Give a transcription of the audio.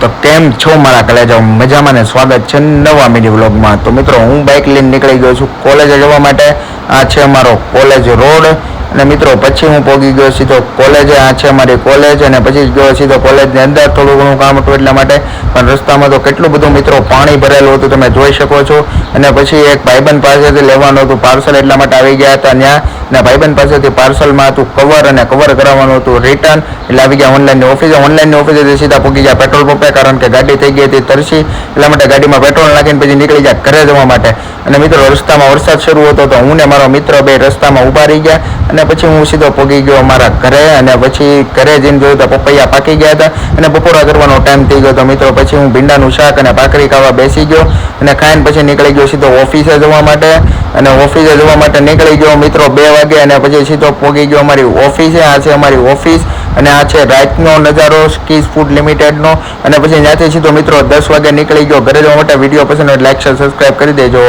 તો કેમ છો મારા કલેજા મજામાં ને સ્વાગત છે નવા મિની વ્લોગમાં. તો મિત્રો, હું બાઇક લઈને નીકળી ગયો છું કોલેજે જવા માટે. આ છે અમારો કોલેજ રોડ. અને મિત્રો, પછી હું પહોંચી ગયો સીધો કોલેજે આ છે અમારી કોલેજ અને પછી ગયો સીધો કોલેજની અંદર. થોડું ઘણું કામ હતું એટલા માટે, પણ રસ્તામાં તો કેટલું બધું મિત્રો પાણી ભરેલું હતું, તમે જોઈ શકો છો. અને પછી એક ભાઈબંધ પાસેથી લેવાનું હતું પાર્સલ એટલા માટે આવી ગયા હતા ત્યાં. ને ભાઈબંધ પાસેથી પાર્સલમાં હતું કવર અને કવર કરાવવાનું હતું રિટર્ન એટલે આવી ગયા ઓનલાઈનની ઓફિસે ઓનલાઈનની ઓફિસેથી સીધા પૂકી ગયા પેટ્રોલ પંપે કારણ કે ગાડી થઈ ગઈ હતી તરસી. એટલા માટે ગાડીમાં પેટ્રોલ નાખીને પછી નીકળી ગયા ઘરે જવા માટે. અને મિત્રો, રસ્તામાં વરસાદ શરૂ હતો તો હું ને મારો મિત્ર બે રસ્તામાં ઊભા રહી ગયા અને પછી હું સીધો પગી ગયો મારા ઘરે અને પછી ઘરે જઈને જોયું તો પપૈયા પાકી ગયા હતા અને બપોરા કરવાનો ટાઈમ થઈ ગયો તો મિત્રો, પછી હું ભીંડાનું શાક અને ભાખરી ખાવા બેસી ગયો અને ખાઈને પછી નીકળી ગયો સીધો ઓફિસે જવા માટે. અને ઓફિસે જવા માટે નીકળી ગયો મિત્રો બે વાગે અને પછી સીધો પહોંચી ગયો અમારી ઓફિસે. આ છે અમારી ઓફિસ અને આ છે રાતનો નજારો સ્કીઝ ફૂડ લિમિટેડનો અને પછી ત્યાંથી સીધો મિત્રો દસ વાગે નીકળી ગયો. ઘરે જવા માટે વીડિયો પસંદ લાઈક શેર સબસ્ક્રાઈબ કરી દેજો.